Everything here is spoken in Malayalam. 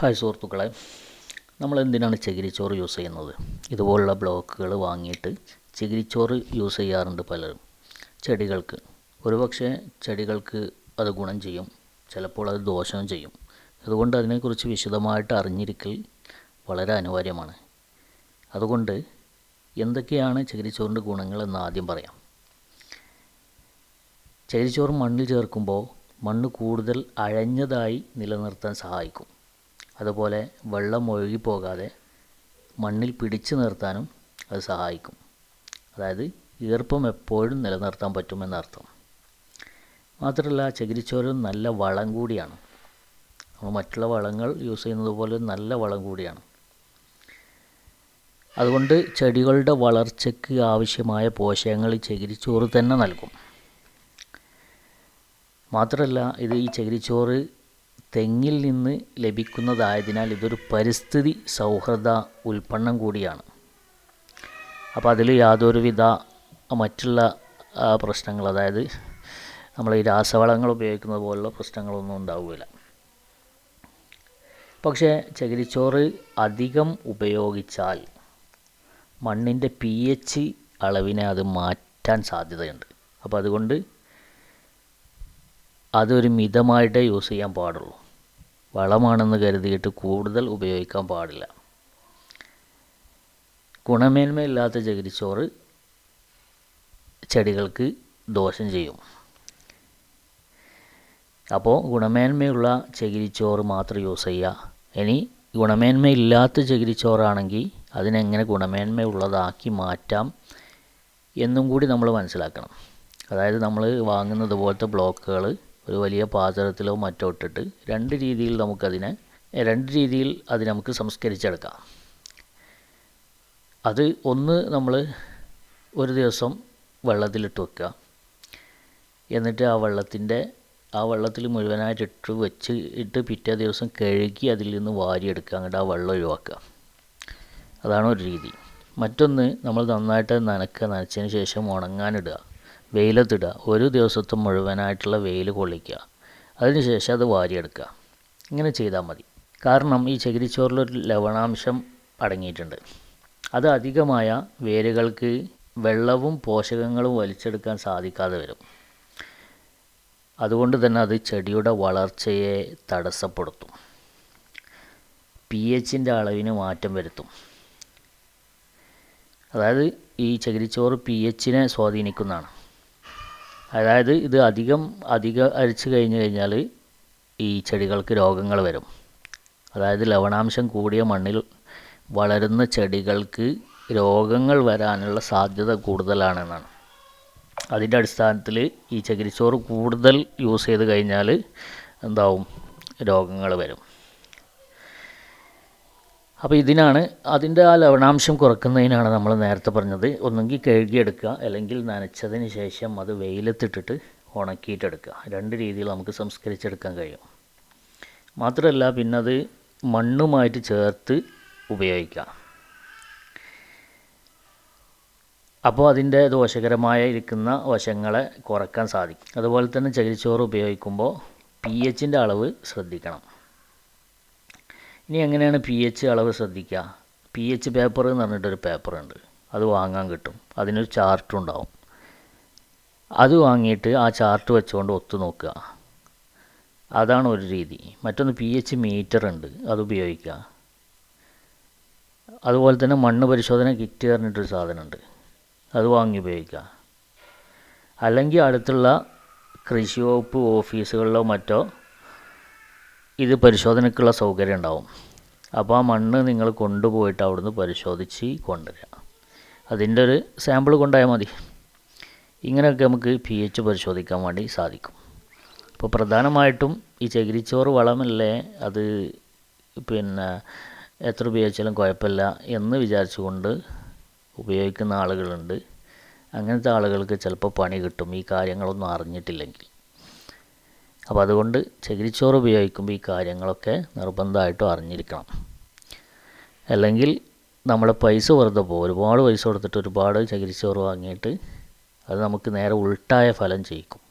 ഹായ് സുഹൃത്തുക്കളെ നമ്മൾ എന്തിനാണ് ചകിരിച്ചോറ് യൂസ് ചെയ്യുന്നത്? ഇതുപോലുള്ള ബ്ലോക്കുകൾ വാങ്ങിയിട്ട് ചകിരിച്ചോറ് യൂസ് ചെയ്യാറുണ്ട് പലരും. ചെടികൾക്ക്. ഒരുപക്ഷെ ചെടികൾക്ക് അത് ഗുണം ചെയ്യും ചിലപ്പോൾ അത് ദോഷവും ചെയ്യും. അതുകൊണ്ട് അതിനെക്കുറിച്ച് വിശദമായിട്ട് അറിഞ്ഞിരിക്കൽ വളരെ അനിവാര്യമാണ്. അതുകൊണ്ട് എന്തൊക്കെയാണ് ചകിരിച്ചോറിന്റെ ഗുണങ്ങളെന്ന് ആദ്യം പറയാം. ചകിരിച്ചോറ് മണ്ണിൽ ചേർക്കുമ്പോൾ മണ്ണ് കൂടുതൽ അഴഞ്ഞതായി നിലനിർത്താൻ സഹായിക്കും. അതുപോലെ വെള്ളം ഒഴുകിപ്പോകാതെ മണ്ണിൽ പിടിച്ചു നിർത്താനും അത് സഹായിക്കും. അതായത് ഈർപ്പം എപ്പോഴും നിലനിർത്താൻ പറ്റുമെന്നർത്ഥം മാത്രമല്ല ചകിരിച്ചോരം നല്ല വളം കൂടിയാണ്. നമ്മൾ മറ്റുള്ള വളങ്ങൾ യൂസ് ചെയ്യുന്നത് പോലെ നല്ല വളം കൂടിയാണ്. അതുകൊണ്ട് ചെടികളുടെ വളർച്ചയ്ക്ക് ആവശ്യമായ പോഷകങ്ങൾ ഈ ചകിരിച്ചോറ് തന്നെ നൽകും. മാത്രമല്ല ഇത് ഈ ചകിരിച്ചോറ് തെങ്ങിൽ നിന്ന് ലഭിക്കുന്നതായതിനാൽ ഇതൊരു പരിസ്ഥിതി സൗഹൃദ ഉൽപ്പന്നം കൂടിയാണ്. അപ്പോൾ അതിൽ യാതൊരുവിധ മറ്റുള്ള പ്രശ്നങ്ങൾ അതായത് നമ്മൾ ഈ രാസവളങ്ങൾ ഉപയോഗിക്കുന്നത് പോലുള്ള പ്രശ്നങ്ങളൊന്നും ഉണ്ടാവില്ല പക്ഷേ ചകിരിച്ചോറ് അധികം ഉപയോഗിച്ചാൽ മണ്ണിന്റെ പി എച്ച് അളവിനെ അത് മാറ്റാൻ സാധ്യതയുണ്ട്. അപ്പോൾ അതുകൊണ്ട് അതൊരു മിതമായിട്ടേ യൂസ് ചെയ്യാൻ പാടുള്ളൂ. വളമാണെന്ന് കരുതിയിട്ട് കൂടുതൽ ഉപയോഗിക്കാൻ പാടില്ല. ഗുണമേന്മയില്ലാത്ത ചകിരിച്ചോറ് ചെടികൾക്ക് ദോഷം ചെയ്യും. അപ്പോൾ ഗുണമേന്മയുള്ള ചകിരിച്ചോറ് മാത്രം യൂസ് ചെയ്യുക. ഇനി ഗുണമേന്മയില്ലാത്ത ചകിരിച്ചോറാണെങ്കിൽ അതിനെങ്ങനെ ഗുണമേന്മയുള്ളതാക്കി മാറ്റാം എന്നും കൂടി നമ്മൾ മനസ്സിലാക്കണം. അതായത് നമ്മൾ വാങ്ങുന്നത് പോലത്തെ ബ്ലോക്കുകൾ ഒരു വലിയ പാത്രത്തിലോ മറ്റോ ഇട്ടിട്ട് രണ്ട് രീതിയിൽ നമുക്കതിനെ രണ്ട് രീതിയിൽ അത് നമുക്ക് സംസ്കരിച്ചെടുക്കാം. അത് ഒന്ന് നമ്മൾ ഒരു ദിവസം വെള്ളത്തിലിട്ട് വെക്കുക. എന്നിട്ട് ആ വെള്ളത്തിന്റെ ആ വെള്ളത്തിൽ മുഴുവനായിട്ട് ഇട്ട് വെച്ച് ഇട്ട് പിറ്റേ ദിവസം കഴുകി അതിൽ നിന്ന് വാരിയെടുക്കുക. അങ്ങോട്ട് ആ വെള്ളം ഒഴിവാക്കുക. അതാണ് ഒരു രീതി. മറ്റൊന്ന് നമ്മൾ നന്നായിട്ട് നനക്കുക. നനച്ചതിന് ശേഷം ഉണങ്ങാനിടുക. വെയിലത്തിടുക. ഒരു ദിവസത്തെ മുഴുവനായിട്ടുള്ള വെയിൽ കൊള്ളിക്കുക. അതിനുശേഷം അത് വാരിയെടുക്കുക. ഇങ്ങനെ ചെയ്താൽ മതി. കാരണം ഈ ചകിരിച്ചോറിലൊരു ലവണാംശം അടങ്ങിയിട്ടുണ്ട്. അത് അധികമായ വേരുകൾക്ക് വെള്ളവും പോഷകങ്ങളും വലിച്ചെടുക്കാൻ സാധിക്കാതെ വരും. അതുകൊണ്ട് തന്നെ അത് ചെടിയുടെ വളർച്ചയെ തടസ്സപ്പെടുത്തും. പി എച്ചിന്റെ അളവിന് മാറ്റം വരുത്തും. അതായത് ഈ ചകിരിച്ചോറ് പി എച്ചിനെ സ്വാധീനിക്കുന്നതാണ്. അതായത് ഇത് അധികം അധികം അരിച്ചു കഴിഞ്ഞു കഴിഞ്ഞാൽ ഈ ചെടികൾക്ക് രോഗങ്ങൾ വരും. അതായത് ലവണാംശം കൂടിയ മണ്ണിൽ വളരുന്ന ചെടികൾക്ക് രോഗങ്ങൾ വരാനുള്ള സാധ്യത കൂടുതലാണെന്നാണ്. അതിന്റെ അടിസ്ഥാനത്തിൽ ഈ ചകിരിച്ചോറ് കൂടുതൽ യൂസ് ചെയ്ത് കഴിഞ്ഞാൽ എന്താവും? രോഗങ്ങൾ വരും. അപ്പോൾ ഇതിനാണ് അതിന്റെ ആ ലവണാംശം കുറക്കുന്നതിനാണ് നമ്മൾ നേരത്തെ പറഞ്ഞത്. ഒന്നെങ്കിൽ കഴുകിയെടുക്കുക അല്ലെങ്കിൽ നനച്ചതിന് ശേഷം അത് വെയിലത്തിട്ടിട്ട് ഉണക്കിയിട്ടെടുക്കുക. രണ്ട് രീതിയിൽ നമുക്ക് സംസ്കരിച്ചെടുക്കാൻ കഴിയും. മാത്രമല്ല പിന്നെ അത് മണ്ണുമായിട്ട് ചേർത്ത് ഉപയോഗിക്കാം അപ്പോൾ അതിന്റെ ദോഷകരമായ ഇരിക്കുന്ന വശങ്ങളെ കുറയ്ക്കാൻ സാധിക്കും. അതുപോലെ തന്നെ ചകിരിച്ചോറ് ഉപയോഗിക്കുമ്പോൾ പി എച്ചിന്റെ അളവ് ശ്രദ്ധിക്കണം. ഇനി എങ്ങനെയാണ് പി എച്ച് അളവ് ശ്രദ്ധിക്കുക? പി എച്ച് പേപ്പർ എന്ന് പറഞ്ഞിട്ടൊരു പേപ്പറുണ്ട് അത് വാങ്ങാൻ കിട്ടും. അതിനൊരു ചാർട്ട് ഉണ്ടാവും. അത് വാങ്ങിയിട്ട് ആ ചാർട്ട് വെച്ചുകൊണ്ട് ഒത്തു നോക്കുക. അതാണ് ഒരു രീതി. മറ്റൊന്ന് പി എച്ച് മീറ്റർ ഉണ്ട്. അത് ഉപയോഗിക്കുക. അതുപോലെ തന്നെ മണ്ണ് പരിശോധന കിറ്റ് പറഞ്ഞിട്ടൊരു സാധനമുണ്ട്. അത് വാങ്ങി ഉപയോഗിക്കുക. അല്ലെങ്കിൽ അടുത്തുള്ള കൃഷി വകുപ്പ് ഓഫീസുകളിലോ മറ്റോ ഇത് പരിശോധനയ്ക്കുള്ള സൗകര്യം ഉണ്ടാവും. അപ്പോൾ ആ മണ്ണ് നിങ്ങൾ കൊണ്ടുപോയിട്ട് അവിടുന്ന് പരിശോധിച്ച് കൊണ്ടുവരിക. അതിന്റെ ഒരു സാമ്പിൾ കൊണ്ടായാൽ മതി. ഇങ്ങനെയൊക്കെ നമുക്ക് പി എച്ച് പരിശോധിക്കാൻ വേണ്ടി സാധിക്കും. അപ്പോൾ പ്രധാനമായിട്ടും ഈ ചകിരിച്ചോറ് വളമല്ലേ? അത് പിന്നെ എത്ര ഉപയോഗിച്ചാലും കുഴപ്പമില്ല എന്ന് വിചാരിച്ചുകൊണ്ട് ഉപയോഗിക്കുന്ന ആളുകളുണ്ട്. അങ്ങനത്തെ ആളുകൾക്ക് ചിലപ്പോൾ പണി കിട്ടും. ഈ കാര്യങ്ങളൊന്നും അറിഞ്ഞിട്ടില്ലെങ്കിൽ. അപ്പോൾ അതുകൊണ്ട് ചകിരിച്ചോറ് ഉപയോഗിക്കുമ്പോൾ ഈ കാര്യങ്ങളൊക്കെ നിർബന്ധമായിട്ടും അറിഞ്ഞിരിക്കണം. അല്ലെങ്കിൽ നമ്മുടെ പൈസ വെറുതെ പോകും. ഒരുപാട് പൈസ കൊടുത്തിട്ട് ഒരുപാട് ചകിരിച്ചോറ് വാങ്ങിയിട്ട് അത് നമുക്ക് നേരെ ഉൾട്ടായ ഫലം ചെയ്യിക്കും.